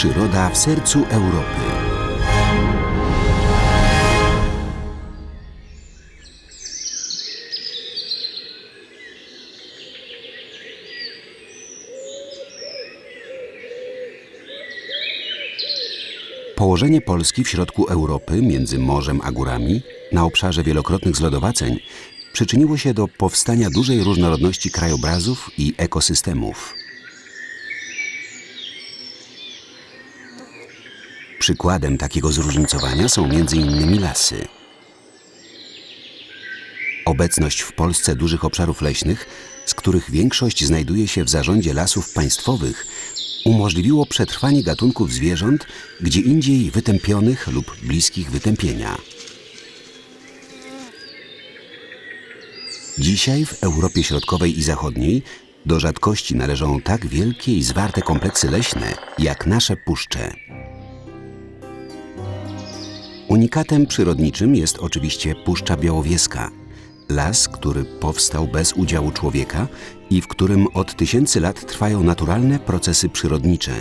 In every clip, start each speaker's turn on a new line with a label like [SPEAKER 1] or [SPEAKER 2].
[SPEAKER 1] Przyroda w sercu Europy. Położenie Polski w środku Europy, między morzem a górami, na obszarze wielokrotnych zlodowaceń, przyczyniło się do powstania dużej różnorodności krajobrazów i ekosystemów. Przykładem takiego zróżnicowania są m.in. lasy. Obecność w Polsce dużych obszarów leśnych, z których większość znajduje się w zarządzie lasów państwowych, umożliwiło przetrwanie gatunków zwierząt gdzie indziej wytępionych lub bliskich wytępienia. Dzisiaj w Europie Środkowej i Zachodniej do rzadkości należą tak wielkie i zwarte kompleksy leśne jak nasze puszcze. Unikatem przyrodniczym jest oczywiście Puszcza Białowieska, las, który powstał bez udziału człowieka i w którym od tysięcy lat trwają naturalne procesy przyrodnicze.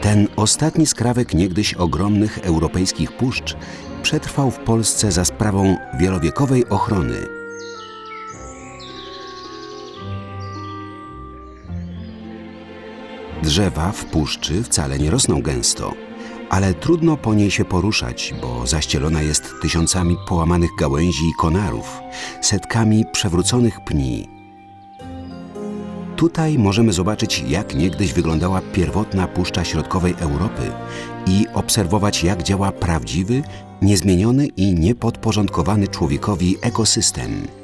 [SPEAKER 1] Ten ostatni skrawek niegdyś ogromnych europejskich puszcz przetrwał w Polsce za sprawą wielowiekowej ochrony. Drzewa w puszczy wcale nie rosną gęsto, ale trudno po niej się poruszać, bo zaścielona jest tysiącami połamanych gałęzi i konarów, setkami przewróconych pni. Tutaj możemy zobaczyć, jak niegdyś wyglądała pierwotna puszcza środkowej Europy i obserwować, jak działa prawdziwy, niezmieniony i niepodporządkowany człowiekowi ekosystem.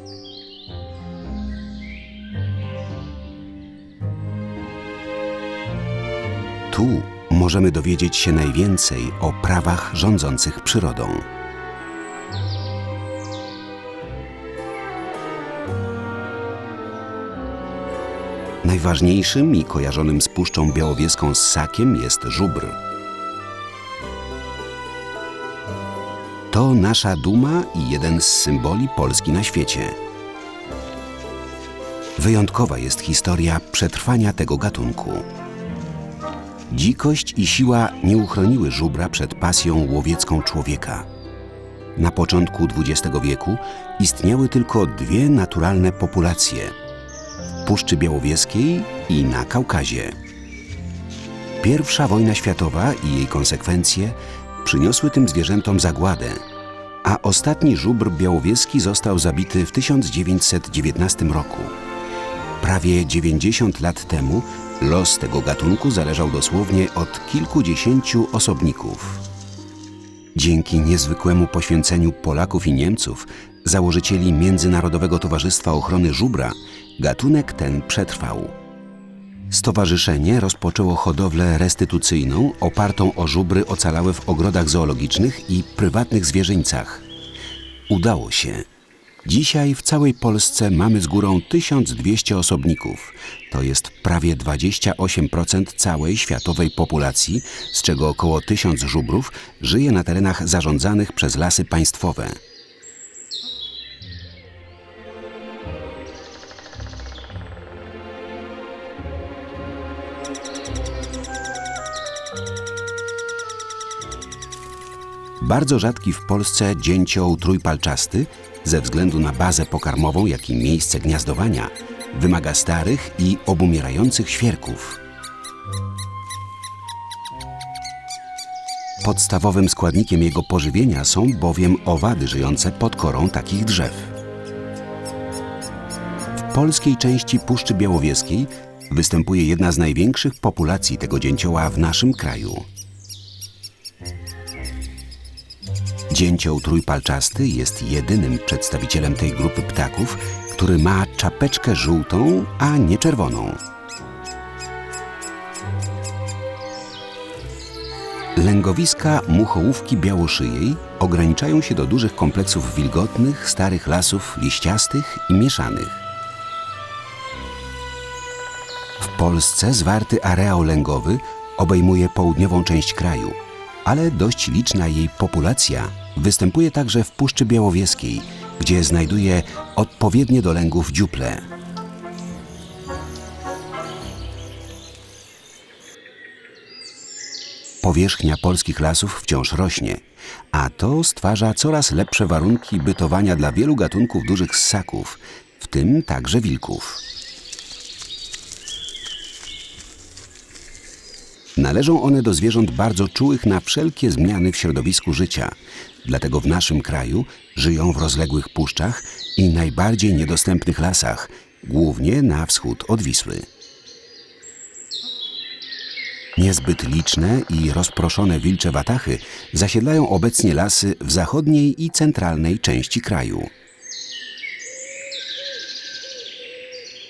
[SPEAKER 1] Tu możemy dowiedzieć się najwięcej o prawach rządzących przyrodą. Najważniejszym i kojarzonym z Puszczą Białowieską ssakiem jest żubr. To nasza duma i jeden z symboli Polski na świecie. Wyjątkowa jest historia przetrwania tego gatunku. Dzikość i siła nie uchroniły żubra przed pasją łowiecką człowieka. Na początku XX wieku istniały tylko dwie naturalne populacje Puszczy Białowieskiej i na Kaukazie. Pierwsza wojna światowa i jej konsekwencje przyniosły tym zwierzętom zagładę, a ostatni żubr białowieski został zabity w 1919 roku. Prawie 90 lat temu los tego gatunku zależał dosłownie od kilkudziesięciu osobników. Dzięki niezwykłemu poświęceniu Polaków i Niemców, założycieli Międzynarodowego Towarzystwa Ochrony Żubra, gatunek ten przetrwał. Stowarzyszenie rozpoczęło hodowlę restytucyjną opartą o żubry ocalałe w ogrodach zoologicznych i prywatnych zwierzyńcach. Udało się. Dzisiaj w całej Polsce mamy z górą 1200 osobników. To jest prawie 28% całej światowej populacji, z czego około 1000 żubrów żyje na terenach zarządzanych przez lasy państwowe. Bardzo rzadki w Polsce dzięcioł trójpalczasty, ze względu na bazę pokarmową, jak i miejsce gniazdowania, wymaga starych i obumierających świerków. Podstawowym składnikiem jego pożywienia są bowiem owady żyjące pod korą takich drzew. W polskiej części Puszczy Białowieskiej występuje jedna z największych populacji tego dzięcioła w naszym kraju. Dzięcioł trójpalczasty jest jedynym przedstawicielem tej grupy ptaków, który ma czapeczkę żółtą, a nie czerwoną. Lęgowiska muchołówki białoszyjej ograniczają się do dużych kompleksów wilgotnych, starych lasów liściastych i mieszanych. W Polsce zwarty areał lęgowy obejmuje południową część kraju, ale dość liczna jej populacja występuje także w Puszczy Białowieskiej, gdzie znajduje odpowiednie do lęgów dziuple. Powierzchnia polskich lasów wciąż rośnie, a to stwarza coraz lepsze warunki bytowania dla wielu gatunków dużych ssaków, w tym także wilków. Należą one do zwierząt bardzo czułych na wszelkie zmiany w środowisku życia. Dlatego w naszym kraju żyją w rozległych puszczach i najbardziej niedostępnych lasach, głównie na wschód od Wisły. Niezbyt liczne i rozproszone wilcze watachy zasiedlają obecnie lasy w zachodniej i centralnej części kraju.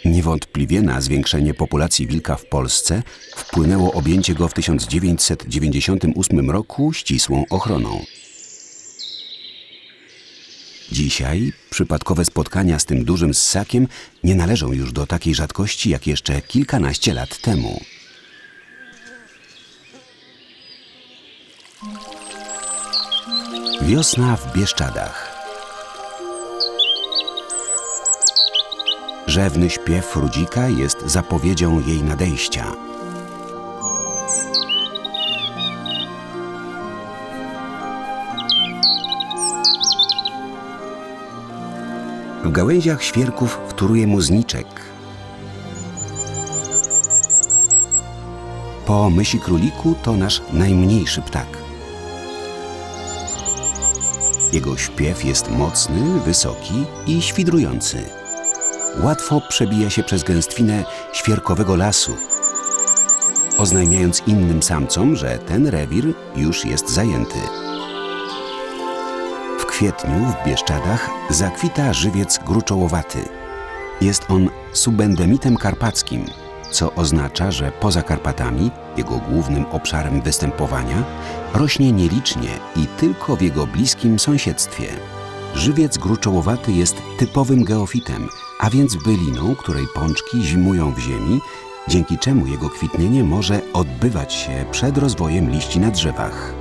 [SPEAKER 1] Niewątpliwie na zwiększenie populacji wilka w Polsce wpłynęło objęcie go w 1998 roku ścisłą ochroną. Dzisiaj przypadkowe spotkania z tym dużym ssakiem nie należą już do takiej rzadkości jak jeszcze kilkanaście lat temu. Wiosna w Bieszczadach. Rzewny śpiew rudzika jest zapowiedzią jej nadejścia. W gałęziach świerków wtóruje mu zniczek. Po mysi króliku to nasz najmniejszy ptak. Jego śpiew jest mocny, wysoki i świdrujący. Łatwo przebija się przez gęstwinę świerkowego lasu, oznajmiając innym samcom, że ten rewir już jest zajęty. W kwietniu w Bieszczadach zakwita żywiec gruczołowaty. Jest on subendemitem karpackim, co oznacza, że poza Karpatami, jego głównym obszarem występowania, rośnie nielicznie i tylko w jego bliskim sąsiedztwie. Żywiec gruczołowaty jest typowym geofitem, a więc byliną, której pączki zimują w ziemi, dzięki czemu jego kwitnienie może odbywać się przed rozwojem liści na drzewach.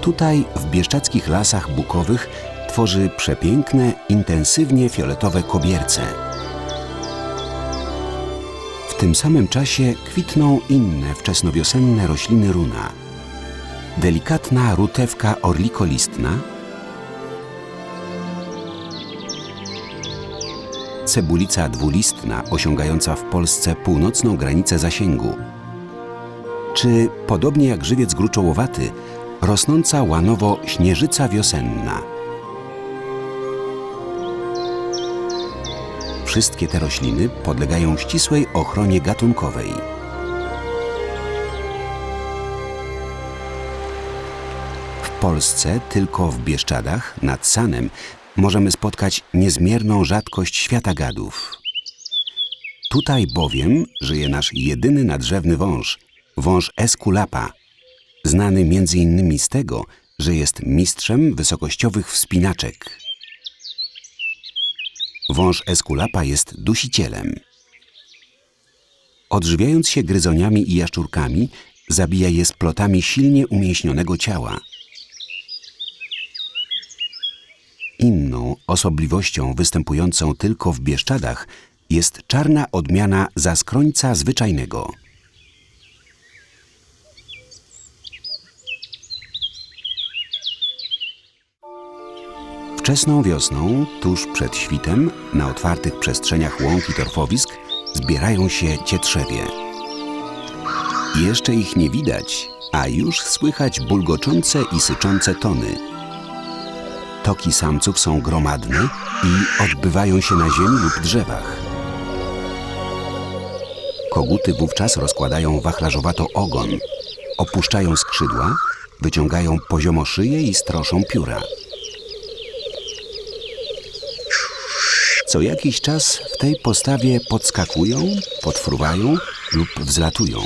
[SPEAKER 1] Tutaj, w bieszczadzkich lasach bukowych, tworzy przepiękne, intensywnie fioletowe kobierce. W tym samym czasie kwitną inne wczesnowiosenne rośliny runa. Delikatna rutewka orlikolistna, cebulica dwulistna osiągająca w Polsce północną granicę zasięgu. Czy, podobnie jak żywiec gruczołowaty, rosnąca łanowo śnieżyca wiosenna. Wszystkie te rośliny podlegają ścisłej ochronie gatunkowej. W Polsce tylko w Bieszczadach nad Sanem możemy spotkać niezmierną rzadkość światagadów. Tutaj bowiem żyje nasz jedyny nadrzewny wąż, wąż Esculapa, znany m.in. z tego, że jest mistrzem wysokościowych wspinaczek. Wąż Esculapa jest dusicielem. Odżywiając się gryzoniami i jaszczurkami, zabija je splotami silnie umięśnionego ciała. Inną osobliwością występującą tylko w Bieszczadach jest czarna odmiana zaskrońca zwyczajnego. Wczesną wiosną, tuż przed świtem, na otwartych przestrzeniach łąk i torfowisk zbierają się cietrzewie. Jeszcze ich nie widać, a już słychać bulgoczące i syczące tony. Toki samców są gromadne i odbywają się na ziemi lub drzewach. Koguty wówczas rozkładają wachlarzowato ogon, opuszczają skrzydła, wyciągają poziomo szyję i stroszą pióra. Co jakiś czas w tej postawie podskakują, podfruwają lub wzlatują.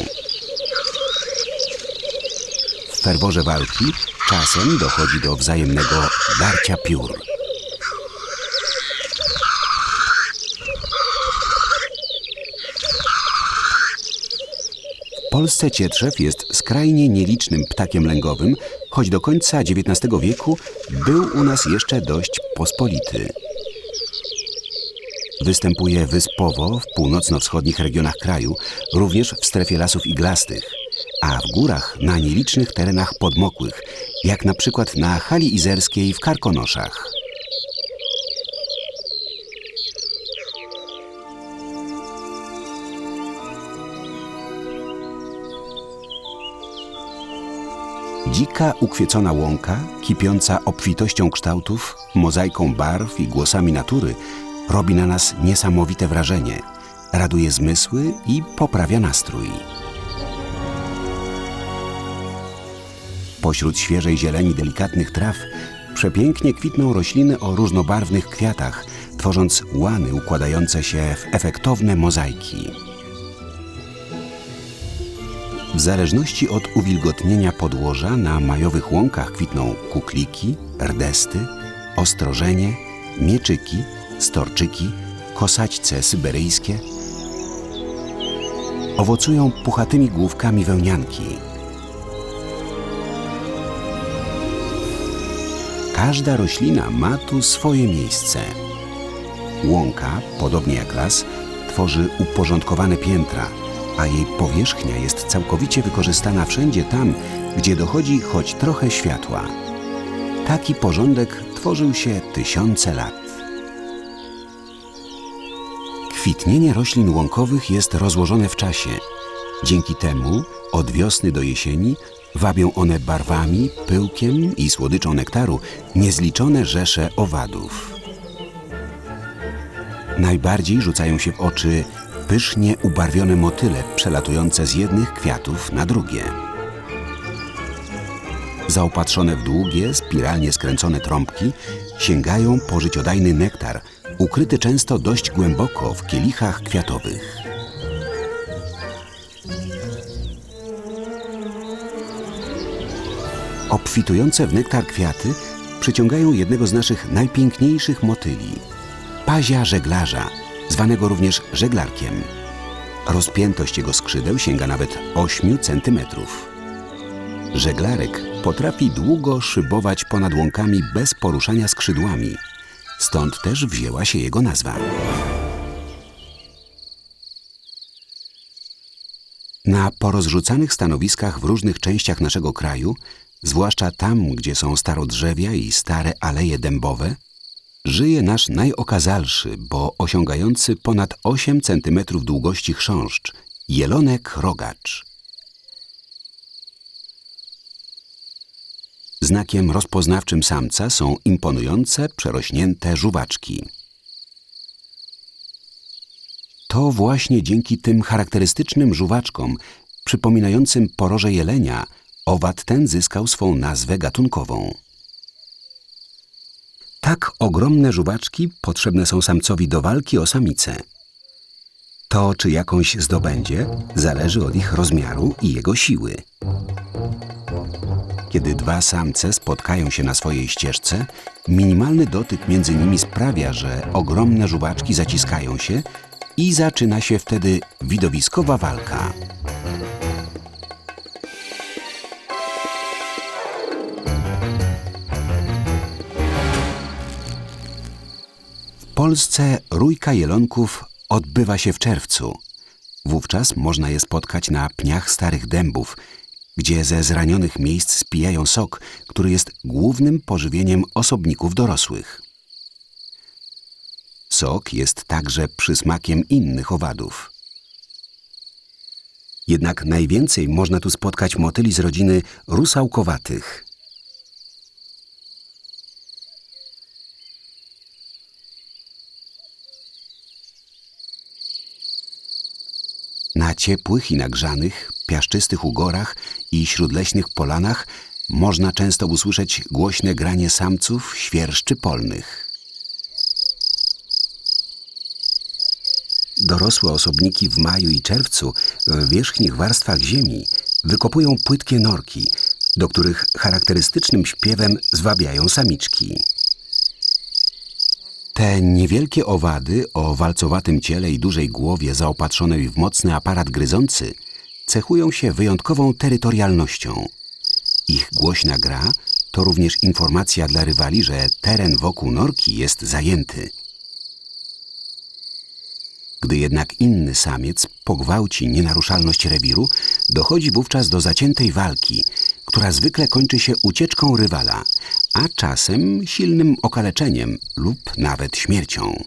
[SPEAKER 1] W ferworze walki czasem dochodzi do wzajemnego darcia piór. W Polsce cietrzew jest skrajnie nielicznym ptakiem lęgowym, choć do końca XIX wieku był u nas jeszcze dość pospolity. Występuje wyspowo w północno-wschodnich regionach kraju, również w strefie lasów iglastych, a w górach na nielicznych terenach podmokłych, jak na przykład na Hali Izerskiej w Karkonoszach. Dzika, ukwiecona łąka, kipiąca obfitością kształtów, mozaiką barw i głosami natury, robi na nas niesamowite wrażenie, raduje zmysły i poprawia nastrój. Pośród świeżej zieleni delikatnych traw przepięknie kwitną rośliny o różnobarwnych kwiatach, tworząc łany układające się w efektowne mozaiki. W zależności od uwilgotnienia podłoża na majowych łąkach kwitną kukliki, rdesty, ostrożenie, mieczyki, storczyki, kosaćce syberyjskie. Owocują puchatymi główkami wełnianki. Każda roślina ma tu swoje miejsce. Łąka, podobnie jak las, tworzy uporządkowane piętra, a jej powierzchnia jest całkowicie wykorzystana wszędzie tam, gdzie dochodzi choć trochę światła. Taki porządek tworzył się tysiące lat. Kwitnienie roślin łąkowych jest rozłożone w czasie. Dzięki temu od wiosny do jesieni wabią one barwami, pyłkiem i słodyczą nektaru niezliczone rzesze owadów. Najbardziej rzucają się w oczy pysznie ubarwione motyle przelatujące z jednych kwiatów na drugie. Zaopatrzone w długie, spiralnie skręcone trąbki sięgają po życiodajny nektar, ukryty często dość głęboko w kielichach kwiatowych. Obfitujące w nektar kwiaty przyciągają jednego z naszych najpiękniejszych motyli pazia żeglarza, zwanego również żeglarkiem. Rozpiętość jego skrzydeł sięga nawet 8 centymetrów. Żeglarek potrafi długo szybować ponad łąkami bez poruszania skrzydłami. Stąd też wzięła się jego nazwa. Na porozrzucanych stanowiskach w różnych częściach naszego kraju, zwłaszcza tam, gdzie są starodrzewia i stare aleje dębowe, żyje nasz najokazalszy, bo osiągający ponad 8 cm długości chrząszcz, jelonek rogacz. Znakiem rozpoznawczym samca są imponujące, przerośnięte żuwaczki. To właśnie dzięki tym charakterystycznym żuwaczkom, przypominającym poroże jelenia, owad ten zyskał swą nazwę gatunkową. Tak ogromne żuwaczki potrzebne są samcowi do walki o samicę. To, czy jakąś zdobędzie, zależy od ich rozmiaru i jego siły. Kiedy dwa samce spotkają się na swojej ścieżce, minimalny dotyk między nimi sprawia, że ogromne żuwaczki zaciskają się i zaczyna się wtedy widowiskowa walka. Polsce rójka jelonków odbywa się w czerwcu. Wówczas można je spotkać na pniach starych dębów, gdzie ze zranionych miejsc spijają sok, który jest głównym pożywieniem osobników dorosłych. Sok jest także przysmakiem innych owadów. Jednak najwięcej można tu spotkać motyli z rodziny rusałkowatych. Ciepłych i nagrzanych, piaszczystych ugorach i śródleśnych polanach można często usłyszeć głośne granie samców świerszczy polnych. Dorosłe osobniki w maju i czerwcu w wierzchnich warstwach ziemi wykopują płytkie norki, do których charakterystycznym śpiewem zwabiają samiczki. Te niewielkie owady o walcowatym ciele i dużej głowie zaopatrzonej w mocny aparat gryzący cechują się wyjątkową terytorialnością. Ich głośna gra to również informacja dla rywali, że teren wokół norki jest zajęty. Gdy jednak inny samiec pogwałci nienaruszalność rewiru, dochodzi wówczas do zaciętej walki, która zwykle kończy się ucieczką rywala, a czasem silnym okaleczeniem lub nawet śmiercią.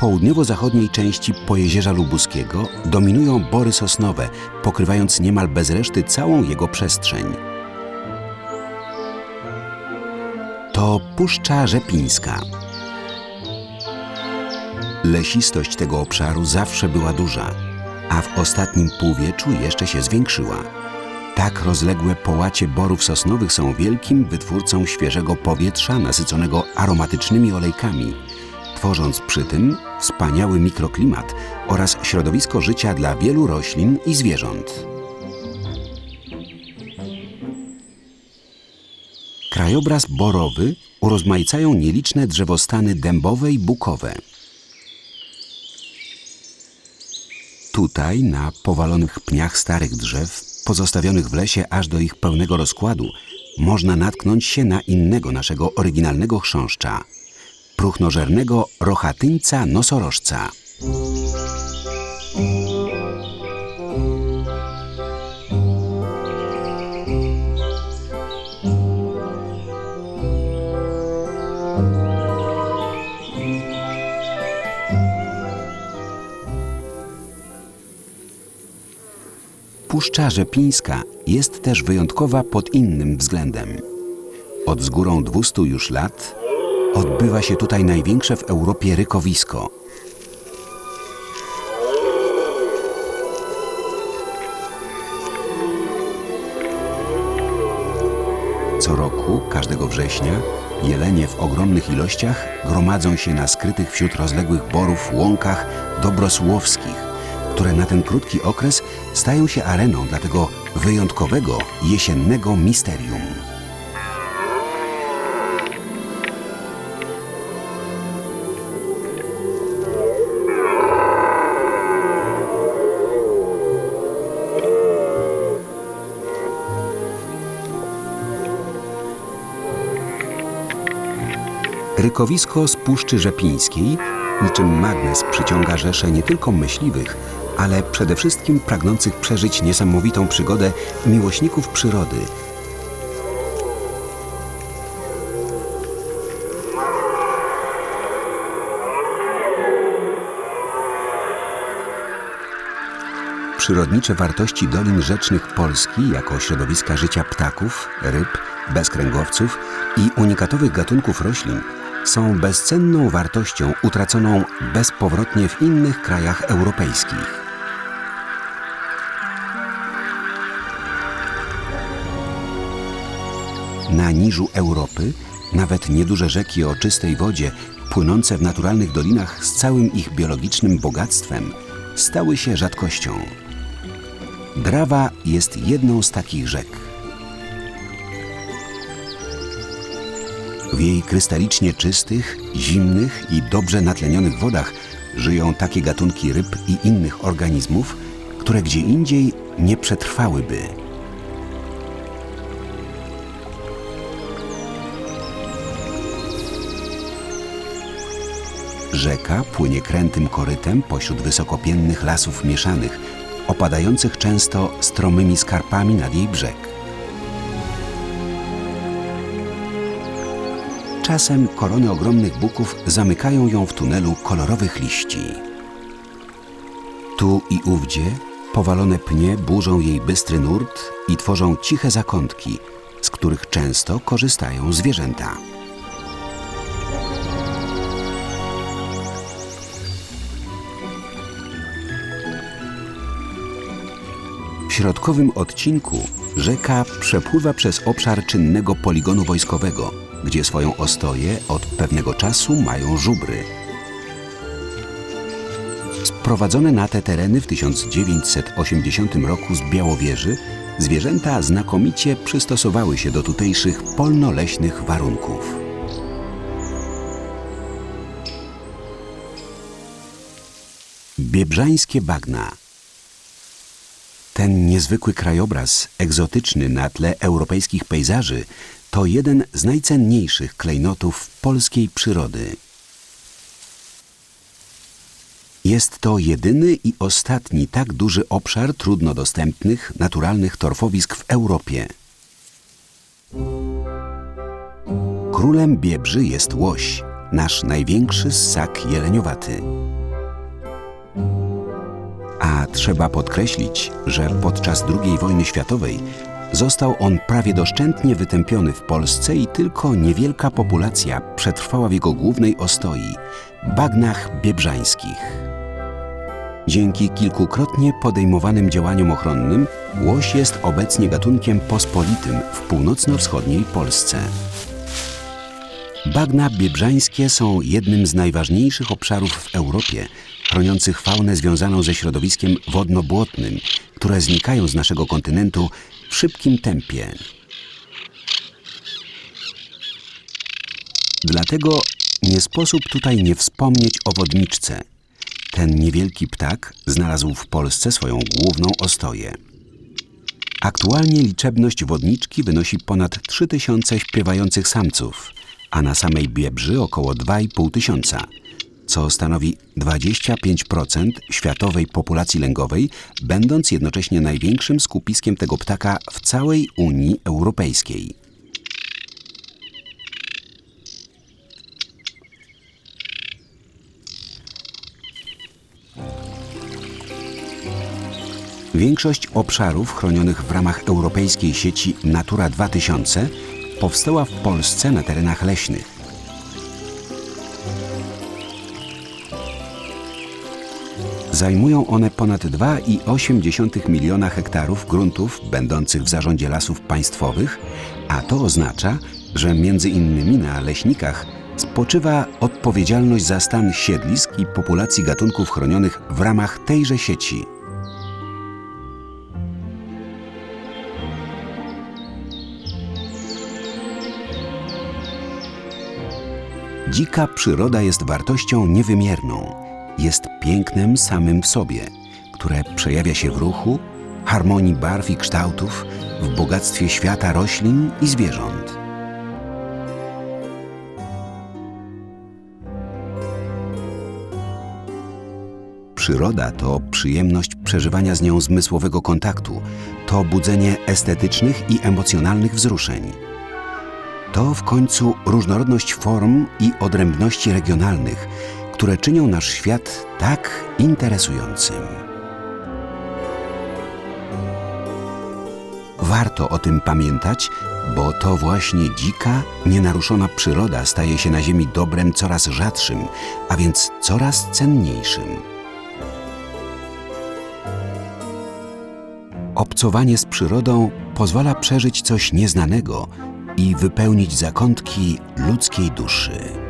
[SPEAKER 1] Południowo-zachodniej części Pojezierza Lubuskiego dominują bory sosnowe, pokrywając niemal bez reszty całą jego przestrzeń. To Puszcza Rzepińska. Lesistość tego obszaru zawsze była duża, a w ostatnim półwieczu jeszcze się zwiększyła. Tak rozległe połacie borów sosnowych są wielkim wytwórcą świeżego powietrza nasyconego aromatycznymi olejkami, tworząc przy tym wspaniały mikroklimat oraz środowisko życia dla wielu roślin i zwierząt. Krajobraz borowy urozmaicają nieliczne drzewostany dębowe i bukowe. Tutaj, na powalonych pniach starych drzew, pozostawionych w lesie aż do ich pełnego rozkładu, można natknąć się na innego naszego oryginalnego chrząszcza próchnożernego rochatyńca nosorożca. Puszcza Rzepińska jest też wyjątkowa pod innym względem. Od z górą 200 już lat odbywa się tutaj największe w Europie rykowisko. Co roku, każdego września, jelenie w ogromnych ilościach gromadzą się na skrytych wśród rozległych borów łąkach dobrosłowskich, które na ten krótki okres stają się areną dla tego wyjątkowego jesiennego misterium. Rykowisko z Puszczy Rzepińskiej niczym magnes przyciąga rzesze nie tylko myśliwych, ale przede wszystkim pragnących przeżyć niesamowitą przygodę miłośników przyrody. Przyrodnicze wartości dolin rzecznych Polski jako środowiska życia ptaków, ryb, bezkręgowców i unikatowych gatunków roślin są bezcenną wartością utraconą bezpowrotnie w innych krajach europejskich. Na niżu Europy nawet nieduże rzeki o czystej wodzie, płynące w naturalnych dolinach z całym ich biologicznym bogactwem, stały się rzadkością. Drawa jest jedną z takich rzek. W jej krystalicznie czystych, zimnych i dobrze natlenionych wodach żyją takie gatunki ryb i innych organizmów, które gdzie indziej nie przetrwałyby. Rzeka płynie krętym korytem pośród wysokopiennych lasów mieszanych, opadających często stromymi skarpami nad jej brzeg. Czasem korony ogromnych buków zamykają ją w tunelu kolorowych liści. Tu i ówdzie powalone pnie burzą jej bystry nurt i tworzą ciche zakątki, z których często korzystają zwierzęta. W środkowym odcinku rzeka przepływa przez obszar czynnego poligonu wojskowego, gdzie swoją ostoję od pewnego czasu mają żubry. Sprowadzone na te tereny w 1980 roku z Białowieży Zwierzęta znakomicie przystosowały się do tutejszych polnoleśnych warunków. Biebrzańskie bagna. Ten niezwykły krajobraz, egzotyczny na tle europejskich pejzaży, to jeden z najcenniejszych klejnotów polskiej przyrody. Jest to jedyny i ostatni tak duży obszar trudno dostępnych, naturalnych torfowisk w Europie. Królem Biebrzy jest łoś, nasz największy ssak jeleniowaty. A trzeba podkreślić, że podczas II wojny światowej został on prawie doszczętnie wytępiony w Polsce i tylko niewielka populacja przetrwała w jego głównej ostoi bagnach biebrzańskich. Dzięki kilkukrotnie podejmowanym działaniom ochronnym łoś jest obecnie gatunkiem pospolitym w północno-wschodniej Polsce. Bagna biebrzańskie są jednym z najważniejszych obszarów w Europie, chroniących faunę związaną ze środowiskiem wodno-błotnym, które znikają z naszego kontynentu w szybkim tempie. Dlatego nie sposób tutaj nie wspomnieć o wodniczce. Ten niewielki ptak znalazł w Polsce swoją główną ostoję. Aktualnie liczebność wodniczki wynosi ponad 3000 śpiewających samców, a na samej Biebrzy około 2,5 tysiąca, co stanowi 25% światowej populacji lęgowej, będąc jednocześnie największym skupiskiem tego ptaka w całej Unii Europejskiej. Większość obszarów chronionych w ramach europejskiej sieci Natura 2000 powstała w Polsce na terenach leśnych. Zajmują one ponad 2,8 miliona hektarów gruntów będących w zarządzie lasów państwowych, a to oznacza, że między innymi na leśnikach spoczywa odpowiedzialność za stan siedlisk i populacji gatunków chronionych w ramach tejże sieci. Dzika przyroda jest wartością niewymierną. Jest pięknem samym w sobie, które przejawia się w ruchu, harmonii barw i kształtów, w bogactwie świata roślin i zwierząt. Przyroda to przyjemność przeżywania z nią zmysłowego kontaktu, to budzenie estetycznych i emocjonalnych wzruszeń. To w końcu różnorodność form i odrębności regionalnych, które czynią nasz świat tak interesującym. Warto o tym pamiętać, bo to właśnie dzika, nienaruszona przyroda staje się na Ziemi dobrem coraz rzadszym, a więc coraz cenniejszym. Obcowanie z przyrodą pozwala przeżyć coś nieznanego i wypełnić zakątki ludzkiej duszy.